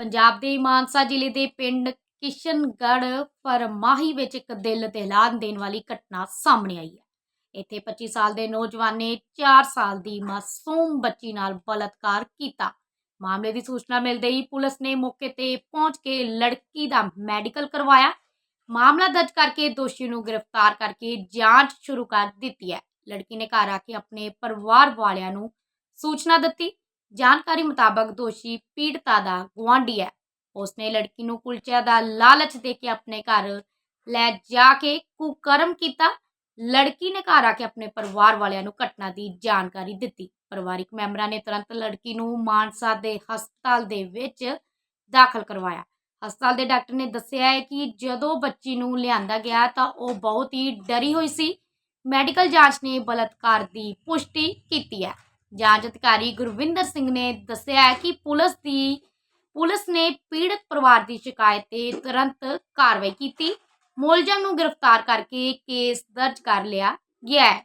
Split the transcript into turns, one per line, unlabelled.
ਪੰਜਾਬ ਦੇ ਮਾਨਸਾ ਜ਼ਿਲ੍ਹੇ ਦੇ ਪਿੰਡ ਕਿਸ਼ਨਗੜ੍ਹ ਫਰਮਾਹੀ ਵਿੱਚ ਇੱਕ ਦਿਲ ਦਹਿਲਾ ਦੇਣ ਵਾਲੀ ਘਟਨਾ ਸਾਹਮਣੇ ਆਈ ਹੈ। ਇੱਥੇ 25 ਸਾਲ ਦੇ ਨੌਜਵਾਨ ਨੇ 4 ਸਾਲ ਦੀ ਮਾਸੂਮ ਬੱਚੀ ਨਾਲ ਬਲਾਤਕਾਰ ਕੀਤਾ। ਮਾਮਲੇ ਦੀ ਸੂਚਨਾ ਮਿਲਦੇ ਹੀ ਪੁਲਿਸ ਨੇ ਮੌਕੇ ਤੇ ਪਹੁੰਚ ਕੇ ਲੜਕੀ ਦਾ ਮੈਡੀਕਲ ਕਰਵਾਇਆ। ਮਾਮਲਾ ਦਰਜ ਕਰਕੇ ਦੋਸ਼ੀ ਨੂੰ ਗ੍ਰਿਫਤਾਰ ਕਰਕੇ ਜਾਂਚ ਸ਼ੁਰੂ ਕਰ ਦਿੱਤੀ ਹੈ। ਲੜਕੀ ਨੇ ਘਰ ਆ ਕੇ ਆਪਣੇ ਪਰਿਵਾਰ ਵਾਲਿਆਂ ਨੂੰ ਸੂਚਨਾ ਦਿੱਤੀ। ਜਾਣਕਾਰੀ ਮੁਤਾਬਕ ਦੋਸ਼ੀ ਪੀੜਤਾ ਦਾ ਗੁਆਂਢੀ ਹੈ। ਉਸਨੇ ਲੜਕੀ ਨੂੰ ਕੁਲਚਿਆਂ ਦਾ ਲਾਲਚ ਦੇ ਕੇ ਆਪਣੇ ਘਰ ਲੈ ਜਾ ਕੇ ਕੁਕਰਮ ਕੀਤਾ। ਲੜਕੀ ਨੇ ਘਰ ਆ ਕੇ ਆਪਣੇ ਪਰਿਵਾਰ ਵਾਲਿਆਂ ਨੂੰ ਘਟਨਾ ਦੀ ਜਾਣਕਾਰੀ ਦਿੱਤੀ। ਪਰਿਵਾਰਿਕ ਮੈਂਬਰਾਂ ਨੇ ਤੁਰੰਤ ਲੜਕੀ ਨੂੰ ਮਾਨਸਾ ਦੇ ਹਸਪਤਾਲ ਦੇ ਵਿੱਚ ਦਾਖਲ ਕਰਵਾਇਆ। ਹਸਪਤਾਲ ਦੇ ਡਾਕਟਰ ਨੇ ਦੱਸਿਆ ਹੈ ਕਿ ਜਦੋਂ ਬੱਚੀ ਨੂੰ ਲਿਆਂਦਾ ਗਿਆ ਤਾਂ ਉਹ ਬਹੁਤ ਹੀ ਡਰੀ ਹੋਈ ਸੀ। ਮੈਡੀਕਲ ਜਾਂਚ ਨੇ ਬਲਾਤਕਾਰ ਦੀ ਪੁਸ਼ਟੀ ਕੀਤੀ ਹੈ। ਜਾਂਚ ਅਧਿਕਾਰੀ ਗੁਰਵਿੰਦਰ ਸਿੰਘ ਨੇ ਦੱਸਿਆ ਹੈ ਕਿ ਪੁਲਿਸ ਦੀ, ਪੁਲਿਸ ਨੇ ਪੀੜਤ ਪਰਿਵਾਰ ਦੀ ਸ਼ਿਕਾਇਤ ਤੇ ਤੁਰੰਤ ਕਾਰਵਾਈ ਕੀਤੀ। ਮੁਲਜ਼ਮ ਨੂੰ ਗ੍ਰਿਫਤਾਰ ਕਰਕੇ ਕੇਸ ਦਰਜ ਕਰ ਲਿਆ ਗਿਆ ਹੈ।